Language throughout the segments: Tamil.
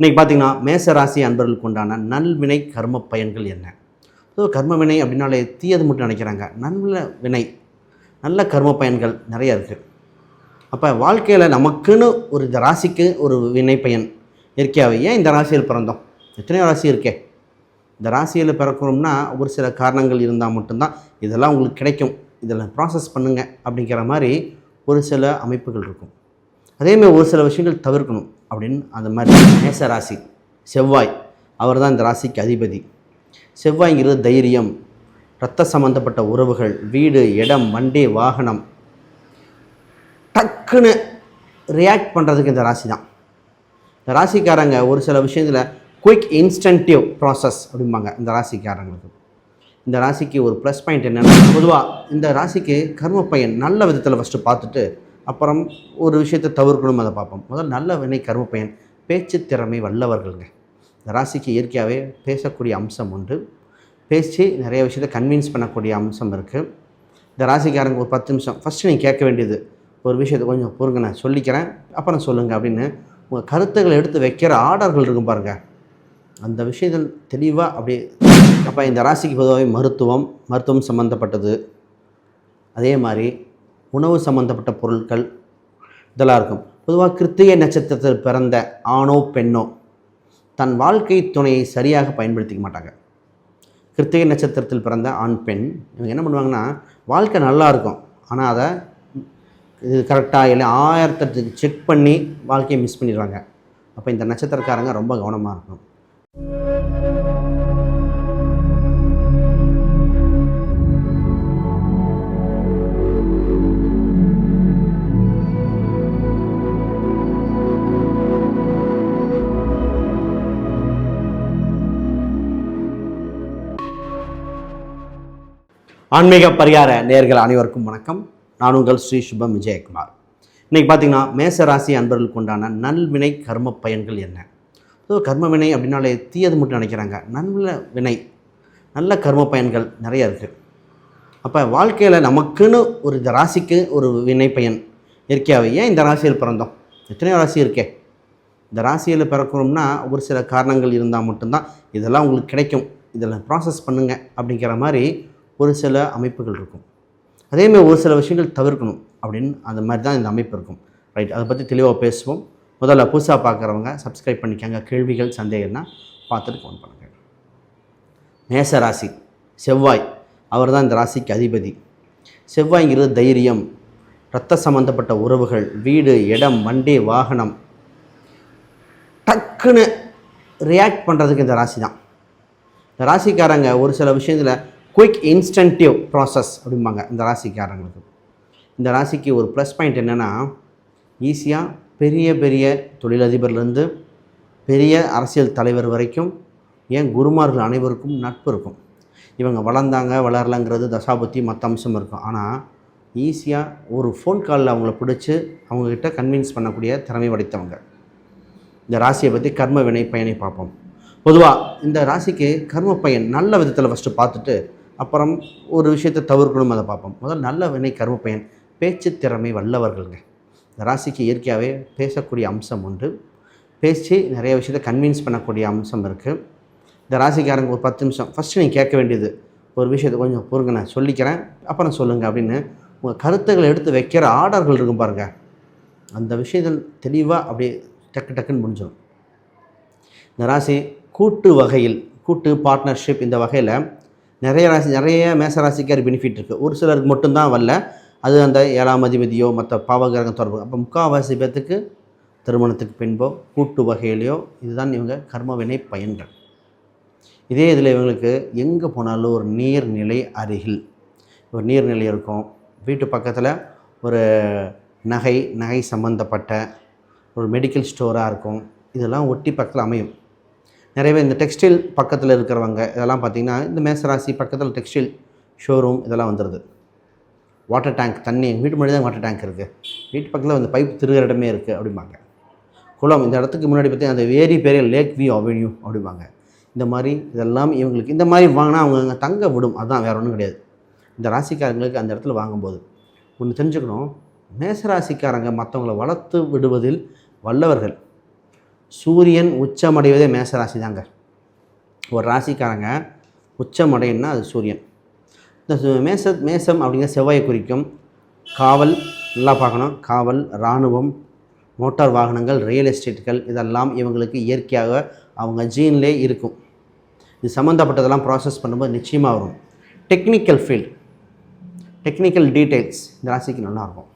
இன்றைக்கி பார்த்தீங்கன்னா மேச ராசி அன்பர்களுக்கு உண்டான நல்வினை கர்ம பயன்கள் என்ன? ஸோ கர்ம வினை அப்படின்னாலே தீயது மட்டும் நினைக்கிறாங்க. நல்ல வினை நல்ல கர்ம பயன்கள் நிறைய இருக்குது அப்போ வாழ்க்கையில் நமக்குன்னு ஒரு இந்த ராசிக்கு ஒரு வினை பயன் இயற்கையாகவே ஏன் இந்த ராசியில் பிறந்தோம்? எத்தனையோ ராசி இருக்கே. இந்த ராசியில் பிறக்கிறோம்னா ஒரு சில காரணங்கள் இருந்தால் மட்டும்தான் இதெல்லாம் உங்களுக்கு கிடைக்கும். இதெல்லாம் ப்ராசஸ் பண்ணுங்கள் அப்படிங்கிற மாதிரி ஒரு சில அமைப்புகள் இருக்கும். அதேமாதிரி ஒரு சில விஷயங்கள் தவிர்க்கணும் அப்படின்னு அந்த மாதிரி மேச ராசி செவ்வாய் அவர் தான் இந்த ராசிக்கு அதிபதி. செவ்வாய்ங்கிறது தைரியம் இரத்த சம்பந்தப்பட்ட உறவுகள் வீடு இடம் வண்டி வாகனம். டக்குன்னு ரியாக்ட் பண்ணுறதுக்கு இந்த ராசி தான். இந்த ராசிக்காரங்க ஒரு சில விஷயத்தில் குயிக் இன்ஸ்டன்டிவ் ப்ராசஸ் அப்படிம்பாங்க இந்த ராசிக்காரங்களுக்கு. இந்த ராசிக்கு ஒரு ப்ளஸ் பாயிண்ட் என்னென்னா பொதுவாக இந்த ராசிக்கு கர்ம பயன் நல்ல விதத்தில் ஃபஸ்ட்டு பார்த்துட்டு அப்புறம் ஒரு விஷயத்தை தவிர்க்கணும் அதை பார்ப்போம். முதல்ல நல்ல வினை கர்ம பயன் பேச்சு திறமை வல்லவர்களுங்க. இந்த ராசிக்கு இயற்கையாகவே பேசக்கூடிய அம்சம் உண்டு. பேசி நிறைய விஷயத்தை கன்வின்ஸ் பண்ணக்கூடிய அம்சம் இருக்குது இந்த ராசிக்காரங்க ஒரு பத்து நிமிஷம் ஃபஸ்ட்டு நீங்கள் கேட்க வேண்டியது ஒரு விஷயத்தை கொஞ்சம் பொறுங்க நான் சொல்லிக்கிறேன் அப்புறம் சொல்லுங்கள் அப்படின்னு உங்கள் கருத்துக்களை எடுத்து வைக்கிற ஆர்டர்கள் இருக்கும் பாருங்கள் அந்த விஷயத்தில் தெளிவாக அப்படியே அப்போ இந்த ராசிக்கு பொதுவாகவே மருத்துவம் மருத்துவம் சம்மந்தப்பட்டது அதே மாதிரி உணவு சம்மந்தப்பட்ட பொருட்கள் இதெல்லாம் இருக்கும். பொதுவாக கிருத்திகை நட்சத்திரத்தில் பிறந்த ஆணோ பெண்ணோ தன் வாழ்க்கை துணையை சரியாக பயன்படுத்திக்க மாட்டாங்க. கிருத்திகை நட்சத்திரத்தில் பிறந்த ஆண் பெண் இவங்க என்ன பண்ணுவாங்கன்னா வாழ்க்கை நல்லா இருக்கும். ஆனால் அதை இது கரெக்டாக இல்லை ஆயிரத்தெட்டு செக் பண்ணி வாழ்க்கையை மிஸ் பண்ணிடுவாங்க. அப்போ இந்த நட்சத்திரக்காரங்க ரொம்ப கவனமாக இருக்கணும். ஆன்மீக பரிகார நேர்கள் அனைவருக்கும் வணக்கம். நான் உங்கள் ஸ்ரீ சுபம் விஜயகுமார். இன்றைக்கி பார்த்தீங்கன்னா மேச ராசி அன்பர்களுக்கு உண்டான நல்வினை கர்ம பயன்கள் என்ன? ஸோ கர்ம வினை அப்படின்னாலே தீயது மட்டும் நினைக்கிறாங்க. நல்ல வினை நல்ல கர்ம பயன்கள் நிறைய இருக்குது அப்போ வாழ்க்கையில் நமக்குன்னு ஒரு இந்த ராசிக்கு ஒரு வினை பயன் இருக்கையாவே ஏன் இந்த ராசியில் பிறந்தோம்? எத்தனையோ ராசி இருக்கே. இந்த ராசியில் பிறக்கிறோம்னா ஒரு சில காரணங்கள் இருந்தால் மட்டும்தான் இதெல்லாம் உங்களுக்கு கிடைக்கும். இதெல்லாம் ப்ராசஸ் பண்ணுங்க அப்படிங்கிற மாதிரி ஒரு சில அமைப்புகள் இருக்கும். அதேமாதிரி ஒரு சில விஷயங்கள் தவிர்க்கணும் அப்படின்னு அந்த மாதிரி தான் இந்த அமைப்பு இருக்கும். ரைட் அதை பற்றி தெளிவாக பேசுவோம். முதல்ல புதுசாக பார்க்குறவங்க சப்ஸ்கிரைப் பண்ணிக்கோங்க. கேள்விகள் சந்தேகம்னா பார்த்துட்டு ஃபோன் பண்ணுங்கள் மேச ராசி. செவ்வாய். அவர் தான் இந்த ராசிக்கு அதிபதி. செவ்வாய்ங்கிறது தைரியம். இரத்த சம்மந்தப்பட்ட உறவுகள் வீடு இடம் வண்டி வாகனம். டக்குன்னு ரியாக்ட் பண்ணுறதுக்கு இந்த ராசி தான். இந்த ராசிக்காரங்க ஒரு சில விஷயத்தில் குயிக் இன்ஸ்டன்டிவ் ப்ராசஸ் அப்படிம்பாங்க இந்த ராசிக்காரங்களுக்கு. இந்த ராசிக்கு ஒரு ப்ளஸ் பாயிண்ட் என்னென்னா ஈஸியாக பெரிய பெரிய தொழிலதிபர்லேருந்து பெரிய அரசியல் தலைவர் வரைக்கும் ஏன் குருமார்கள் அனைவருக்கும் நட்பு இருக்கும். இவங்க வளர்ந்தாங்க வளரலங்கிறது தசாபுத்தி மற்ற அம்சம் இருக்கும். ஆனால் ஈஸியாக ஒரு ஃபோன் காலில் அவங்கள பிடிச்சி அவங்கக்கிட்ட கன்வின்ஸ் பண்ணக்கூடிய திறமை படைத்தவங்க. இந்த ராசியை பற்றி கர்ம வினை பயனை பார்ப்போம். பொதுவாக இந்த ராசிக்கு கர்ம பயன் நல்ல விதத்தில் ஃபஸ்ட்டு பார்த்துட்டு அப்புறம் ஒரு விஷயத்தை தவிர்க்கணும் அதை பார்ப்போம். முதல்ல நல்ல வினை கர்ம பேச்சு திறமை வல்லவர்கள்ங்க. இந்த ராசிக்கு இயற்கையாகவே பேசக்கூடிய அம்சம் உண்டு. பேசி நிறைய விஷயத்தை கன்வின்ஸ் பண்ணக்கூடிய அம்சம் இருக்குது இந்த ராசிக்காரங்க ஒரு பத்து நிமிஷம் ஃபஸ்ட்டு நீங்கள் கேட்க வேண்டியது ஒரு விஷயத்தை கொஞ்சம் பொறுங்க நான் சொல்லிக்கிறேன் அப்புறம் சொல்லுங்கள் அப்படின்னு உங்கள் கருத்துக்களை எடுத்து வைக்கிற ஆர்டர்கள் இருக்கும் பாருங்கள் அந்த விஷயத்தில் தெளிவாக அப்படியே டக்கு டக்குன்னு முடிஞ்சிடும் இந்த ராசி கூட்டு வகையில் கூட்டு பார்ட்னர்ஷிப் இந்த வகையில் நிறைய ராசி நிறைய மேச ராசிக்கார் பெனிஃபிட் இருக்குது ஒரு சிலருக்கு மட்டும்தான் வரல. அது அந்த ஏழாம் அதிபதியோ மற்ற பாவகிரகம் தொடர்பு. அப்போ முக்கால்வாசி பேர்த்துக்கு திருமணத்துக்கு பின்போ கூட்டு வகையிலையோ இதுதான் இவங்க கர்மவினை பயன்கள். இதே இதில் இவங்களுக்கு எங்கே போனாலும் ஒரு நீர்நிலை அருகில். ஒரு நீர்நிலை இருக்கும். வீட்டு பக்கத்தில் ஒரு நகை நகை சம்மந்தப்பட்ட ஒரு மெடிக்கல் ஸ்டோராக இருக்கும். இதெல்லாம் ஒட்டி பக்கத்தில் அமையும். நிறைய பேர் இந்த டெக்ஸ்டைல் பக்கத்தில் இருக்கிறவங்க இதெல்லாம் பார்த்திங்கன்னா இந்த மேசராசி பக்கத்தில் டெக்ஸ்டைல் ஷோரூம் இதெல்லாம் வந்துடுது வாட்டர் டேங்க் தண்ணி எங்கள் வீட்டு முன்னாடி தான் வாட்டர் டேங்க் இருக்குது வீட்டு பக்கத்தில் அந்த பைப் திருகிற இடமே இருக்குது அப்படிம்பாங்க. குளம் இந்த இடத்துக்கு முன்னாடி பார்த்தீங்கன்னா அந்த வேரி பெரிய லேக் வியூ அவென்யூ அப்படிம்பாங்க. இந்த மாதிரி இதெல்லாம் இவங்களுக்கு இந்த மாதிரி வாங்கினா அவங்க தங்க விடும். அதுதான் வேறு ஒன்றும் கிடையாது. இந்த ராசிக்காரங்களுக்கு அந்த இடத்துல வாங்கும்போது ஒன்று தெரிஞ்சுக்கணும். மேசராசிக்காரங்க மற்றவங்கள வளர்த்து விடுவதில் வல்லவர்கள். சூரியன் உச்சமடைவதே மேச ராசி தாங்க ஒரு ராசிக்காரங்க உச்சமடையன்னா அது சூரியன். இந்த மேச மேசம் அப்படிங்கிற செவ்வாயை குறிக்கும் காவல் நல்லா பார்க்கணும். காவல் இராணுவம் மோட்டார் வாகனங்கள் ரியல் எஸ்டேட்டுகள் இதெல்லாம் இவங்களுக்கு இயற்கையாக அவங்க ஜீன்லே இருக்கும். இது சம்மந்தப்பட்டதெல்லாம் ப்ராசஸ் பண்ணும்போது நிச்சயமாக வரும். டெக்னிக்கல் ஃபீல்ட் டெக்னிக்கல் டீட்டெயில்ஸ் இந்த ராசிக்கு நல்லாயிருக்கும்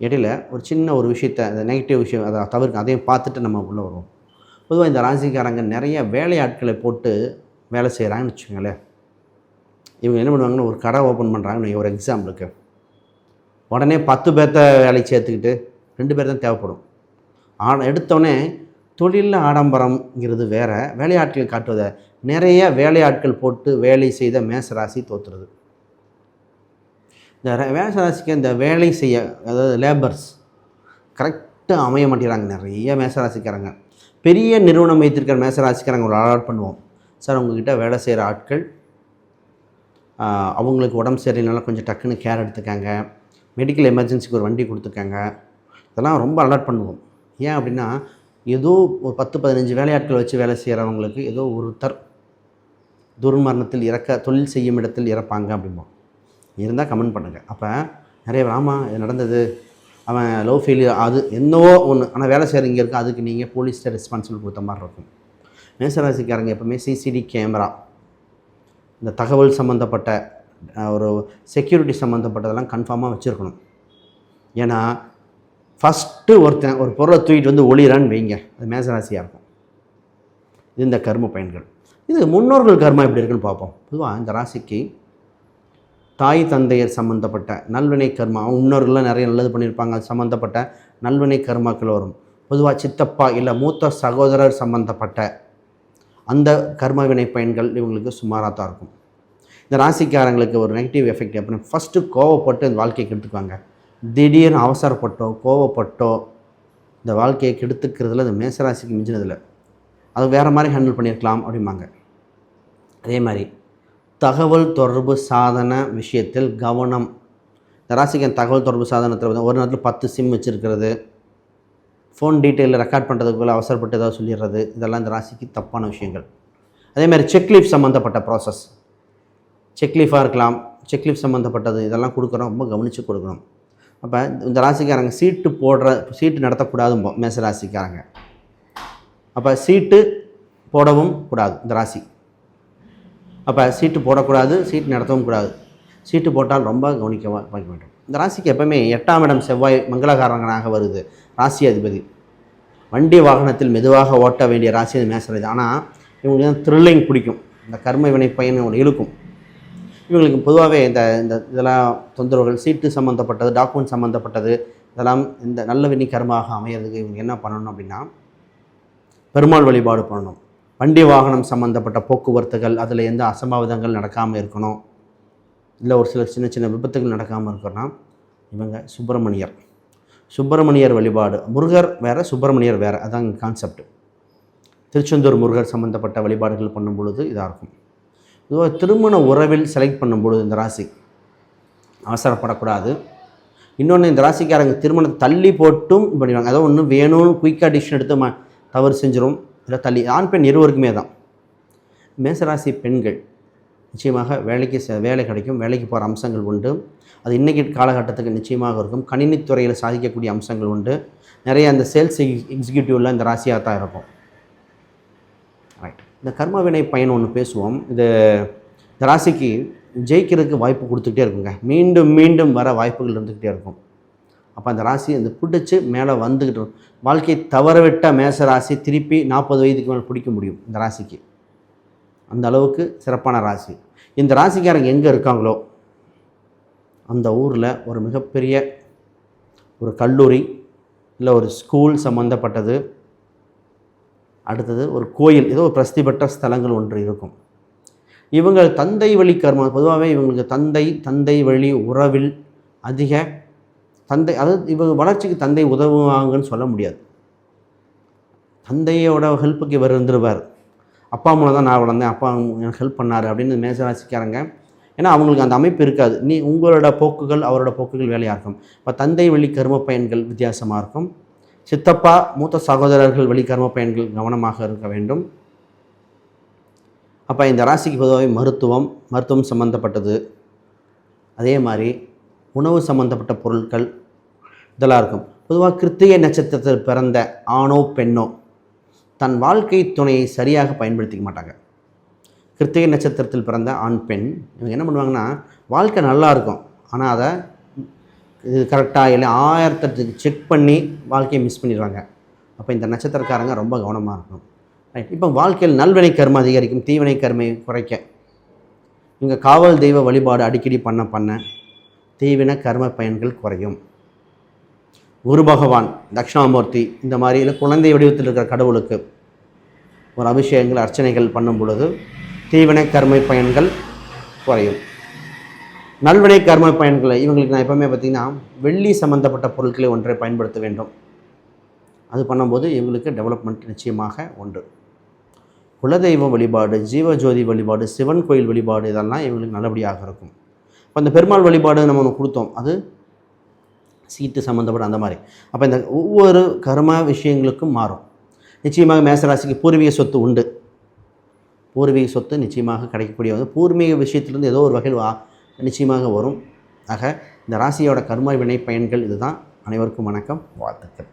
இடையில ஒரு சின்ன ஒரு விஷயத்தை அந்த நெகட்டிவ் விஷயம் அதை தவிர்க்க அதையும் பார்த்துட்டு நம்ம உள்ளே வருவோம். பொதுவாக இந்த ராசிக்காரங்க நிறைய வேலையாட்களை போட்டு வேலை செய்கிறாங்கன்னு வச்சுக்கோங்களேன். இவங்க என்ன பண்ணுவாங்கன்னா ஒரு கடை ஓப்பன் பண்ணுறாங்கன்னு ஒரு எக்ஸாம்பிளுக்கு உடனே பத்து பேர்த்த வேலைக்கு சேர்த்துக்கிட்டு ரெண்டு பேர் தான் தேவைப்படும். ஆ எடுத்தோடனே தொழிலில் ஆடம்பரம்ங்கிறது வேறு வேலையாட்கள் காட்டுவதை நிறைய வேலையாட்கள் போட்டு வேலை செய்த மேசராசி தோற்றுறது இந்த மேசராசிக்கு இந்த வேலை செய்ய அதாவது லேபர்ஸ் கரெக்டாக அமைய மாட்டேங்கிறாங்க. நிறைய மேசராசிக்காரங்க. பெரிய நிறுவனம் வைத்திருக்கிற மேசராசிக்காரங்க ஒரு அலாட் பண்ணுவோம். சார் உங்ககிட்ட வேலை செய்கிற ஆட்கள் அவங்களுக்கு உடம்பு சரியில்லைனால கொஞ்சம் டக்குன்னு கேர் எடுத்துக்காங்க. மெடிக்கல் எமர்ஜென்சிக்கு ஒரு வண்டி கொடுத்துருக்காங்க. இதெல்லாம் ரொம்ப அலர்ட் பண்ணுவோம். ஏன் அப்படின்னா ஏதோ ஒரு பத்து பதினஞ்சு வேலையாட்கள் வச்சு வேலை செய்கிறவங்களுக்கு ஏதோ ஒருத்தர் துர்மரணத்தில் இறக்க தொழில் செய்யும் இடத்தில் இறப்பாங்க அப்படிம்போம். இருந்தால் கமெண்ட் பண்ணுங்கள் அப்போ நிறைய ஆமாம் இது நடந்தது. அவன் லவ் ஃபெயிலியர் அது என்னவோ ஒன்று ஆனால் வேலை செய்கிற இங்கே இருக்குது அதுக்கு நீங்கள் போலீஸ்கிட்ட ரெஸ்பான்சிபிள் கொடுத்த மாதிரி இருக்கும். மேசராசிக்காரங்க எப்பவுமே சிசிடி கேமரா இந்த தகவல் சம்மந்தப்பட்ட ஒரு செக்யூரிட்டி சம்மந்தப்பட்டதெல்லாம் கன்ஃபார்மாக வச்சுருக்கணும். ஏன்னா ஃபஸ்ட்டு ஒருத்தன் ஒரு பொருளை தூக்கிட்டு வந்து ஒளிரான்னு வைங்க. அது மேசராசியாக இருக்கும். இது இந்த கர்ம பயன்கள். இது முன்னோர்கள் கர்மா எப்படி இருக்குன்னு பார்ப்போம். பொதுவாக இந்த ராசிக்கு தாய் தந்தையர் சம்மந்தப்பட்ட நல்வினை கர்மா அவங்க முன்னோர்கள்லாம் நிறைய நல்லது பண்ணியிருப்பாங்க அது சம்மந்தப்பட்ட நல்வினை கர்மாக்கள் வரும். பொதுவாக சித்தப்பா இல்லை மூத்த சகோதரர் சம்மந்தப்பட்ட அந்த கர்ம வினை பயன்கள் இவங்களுக்கு சுமாராக தான் இருக்கும். இந்த ராசிக்காரங்களுக்கு ஒரு நெகட்டிவ் எஃபெக்ட் அப்படின்னா ஃபஸ்ட்டு கோவப்பட்டு இந்த வாழ்க்கையை கெடுத்துக்குவாங்க. திடீர்னு அவசரப்பட்டோ கோவப்பட்டோ இந்த வாழ்க்கையை கெடுத்துக்கிறதுல அது மேசராசிக்கு மிஞ்சினதில்லை. அது வேறு மாதிரி ஹேண்டில் பண்ணியிருக்கலாம் அப்படிம்பாங்க. அதே மாதிரி தகவல் தொடர்பு சாதன விஷயத்தில் கவனம். ராசிக்கன் தகவல் தொடர்பு சாதனத்தில் ஒரு நேரத்தில் பத்து சிம் வச்சுருக்கிறது. ஃபோன் டீட்டெயிலில் ரெக்கார்ட் பண்ணுறதுக்குள்ளே அவசரப்பட்டு ஏதாவது சொல்லிடுறது. இதெல்லாம் இந்த ராசிக்கு தப்பான விஷயங்கள். அதே மாதிரி செக்லீஃப் சம்மந்தப்பட்ட ப்ராசஸ் செக்லீஃபாக இருக்கலாம். செக்லீஃப் சம்மந்தப்பட்டது இதெல்லாம் கொடுக்குறோம். ரொம்ப கவனித்து கொடுக்கணும். அப்போ இந்த ராசிக்காரங்க சீட்டு போடுற சீட்டு நடத்தக்கூடாதும்போம் மேச ராசிக்காரங்க. அப்போ சீட்டு போடவும் கூடாது இந்த ராசி. அப்போ சீட்டு போடக்கூடாது சீட்டு நடத்தவும் கூடாது. சீட்டு போட்டால் ரொம்ப கவனிக்க பார்க்க வேண்டும். இந்த ராசிக்கு எப்பவுமே எட்டாம் இடம் செவ்வாய் மங்களகாரங்கனாக வருது ராசி அதிபதி. வண்டி வாகனத்தில் மெதுவாக ஓட்ட வேண்டிய ராசி அது மேசராசி. ஆனால் இவங்களுக்கு தான் த்ரில்லிங் பிடிக்கும். இந்த கர்ம வினை பயன் இவங்களை இழுக்கும். இவங்களுக்கு பொதுவாகவே இந்த இந்த இதெல்லாம் தொந்தரவுகள் சீட்டு சம்மந்தப்பட்டது டாக்குமெண்ட் சம்மந்தப்பட்டது இதெல்லாம் இந்த நல்ல வினி கர்மமாக அமையிறதுக்கு இவங்க என்ன பண்ணணும் அப்படின்னா பெருமாள் வழிபாடு பண்ணணும். வண்டி வாகனம் சம்மந்தப்பட்ட போக்குவரத்துகள் அதில் எந்த அசம்பாவிதங்கள் நடக்காமல் இருக்கணும் இல்லை ஒரு சில சின்ன சின்ன விபத்துகள் நடக்காமல் இருக்கணும்னா இவங்க சுப்பிரமணியர். சுப்பிரமணியர் வழிபாடு. முருகர் வேறு சுப்பிரமணியர் வேறு. அதான் கான்செப்ட் திருச்செந்தூர் முருகர் சம்மந்தப்பட்ட வழிபாடுகள் பண்ணும் பொழுது இதாக இருக்கும். இதுவாக திருமண உறவில் செலக்ட் பண்ணும் பொழுது இந்த ராசி. அவசரப்படக்கூடாது. இன்னொன்று இந்த ராசிக்காரங்க திருமணத்தை தள்ளி போட்டும் பண்ணிடுவாங்க அதாவது ஒன்று வேணும்னு குயிக்காக டிசிஷன் எடுத்து ம தவறு செஞ்சிடும் இல்லை தள்ளி ஆண் பெண் இருவருக்குமே தான். மேசராசி பெண்கள் நிச்சயமாக வேலைக்கு வேலை கிடைக்கும் வேலைக்கு போகிற அம்சங்கள் உண்டு. அது இன்றைக்கி காலகட்டத்துக்கு நிச்சயமாக இருக்கும். கணினித்துறையில் சாதிக்கக்கூடிய அம்சங்கள் உண்டு. நிறைய அந்த சேல்ஸ் எக்ஸிக்யூட்டிவில் இந்த ராசியாக தான் இருக்கும். ரைட் இந்த கர்ம வினை பயன் ஒன்று பேசுவோம். இது இந்த ராசிக்கு ஜெயிக்கிறதுக்கு வாய்ப்பு கொடுத்துக்கிட்டே இருக்குங்க. மீண்டும் மீண்டும் வர வாய்ப்புகள் இருந்துக்கிட்டே இருக்கும். அப்போ அந்த ராசி அந்த பிடிச்சி மேலே வந்துக்கிட்டு இருக்கும். வாழ்க்கை தவறவிட்ட மேச ராசி திருப்பி நாற்பது வயதுக்கு மேலே பிடிக்க முடியும் இந்த ராசிக்கு. அந்த அளவுக்கு சிறப்பான ராசி. இந்த ராசிக்காரங்க எங்கே இருக்காங்களோ? அந்த ஊரில் ஒரு மிகப்பெரிய ஒரு கல்லூரி இல்லை ஒரு ஸ்கூல் சம்மந்தப்பட்டது அடுத்தது ஒரு கோயில் ஏதோ ஒரு பிரசித்தி பெற்ற ஸ்தலங்கள் ஒன்று இருக்கும். இவங்க தந்தை வழி கர்மம் பொதுவாகவே இவங்களுக்கு தந்தை தந்தை வழி உறவில் அதிக தந்தை அதாவது இவங்க வளர்ச்சிக்கு தந்தை உதவுவாங்கன்னு சொல்ல முடியாது. தந்தையோட ஹெல்ப்புக்கு இவர் இருந்துருவார். அப்பா மூலம் தான் நான் வளர்ந்தேன். அப்பா எனக்கு ஹெல்ப் பண்ணார் அப்படின்னு மேசராசிக்காரங்க. ஏன்னா அவங்களுக்கு அந்த அமைப்பு இருக்காது. நீ உங்களோட போக்குகள் அவரோட போக்குகள் வேலையாக இருக்கும். இப்போ தந்தை வழி கர்ம பயன்கள் வித்தியாசமாக இருக்கும். சித்தப்பா மூத்த சகோதரர்கள் வழி கர்ம பயன்கள் கவனமாக இருக்க வேண்டும். அப்போ இந்த ராசிக்கு பொதுவாகவே மருத்துவம் மருத்துவம் சம்மந்தப்பட்டது அதே மாதிரி உணவு சம்மந்தப்பட்ட பொருட்கள் இதெல்லாம் இருக்கும். பொதுவாக கிருத்திகை நட்சத்திரத்தில் பிறந்த ஆணோ பெண்ணோ தன் வாழ்க்கை துணையை சரியாக பயன்படுத்திக்க மாட்டாங்க. கிருத்திகை நட்சத்திரத்தில் பிறந்த ஆண் பெண் இவங்க என்ன பண்ணுவாங்கன்னா வாழ்க்கை நல்லா இருக்கும். ஆனால் அதை இது கரெக்டாக இல்லை ஆயிரத்தெட்டு செக் பண்ணி வாழ்க்கையை மிஸ் பண்ணிடுவாங்க. அப்போ இந்த நட்சத்திரக்காரங்க ரொம்ப கவனமாக இருக்கணும். ரைட் இப்போ வாழ்க்கையில் நல்வினை கர்மம் அதிகரிக்கும் தீவினை கர்மை குறைக்க. இவங்க காவல் தெய்வ வழிபாடு அடிக்கடி பண்ண பண்ண தீவின கர்ம பயன்கள் குறையும். குரு பகவான் தட்சிணாமூர்த்தி இந்த மாதிரியில் குழந்தை வடிவத்தில் இருக்கிற கடவுளுக்கு ஒரு அபிஷேகங்கள் அர்ச்சனைகள் பண்ணும் பொழுது தீவினை கர்மை பயன்கள் குறையும். நல்வினை கர்ம பயன்களை இவங்களுக்கு நான் எப்பவுமே பார்த்தீங்கன்னா வெள்ளி சம்மந்தப்பட்ட பொருட்களை ஒன்றை பயன்படுத்த வேண்டும். அது பண்ணும்போது இவங்களுக்கு டெவலப்மெண்ட் நிச்சயமாக உண்டு. குலதெய்வ வழிபாடு ஜீவஜோதி வழிபாடு சிவன் கோயில் வழிபாடு இதெல்லாம் இவங்களுக்கு நல்லபடியாக இருக்கும். இப்போ அந்த பெருமாள் வழிபாடு நம்ம ஒன்று கொடுத்தோம். அது சீட்டு சம்மந்தப்பட்ட அந்த மாதிரி. அப்போ இந்த ஒவ்வொரு கர்மா விஷயங்களுக்கும் மாறும். நிச்சயமாக மேசராசிக்கு பூர்வீக சொத்து உண்டு. பூர்வீக சொத்து நிச்சயமாக கிடைக்கக்கூடிய வந்து பூர்வீக விஷயத்துலேருந்து ஏதோ ஒரு வகையில் வா நிச்சயமாக வரும். ஆக இந்த ராசியோட கர்ம வினை பயன்கள் இதுதான். அனைவருக்கும் வணக்கம். வாழ்த்துக்கள்.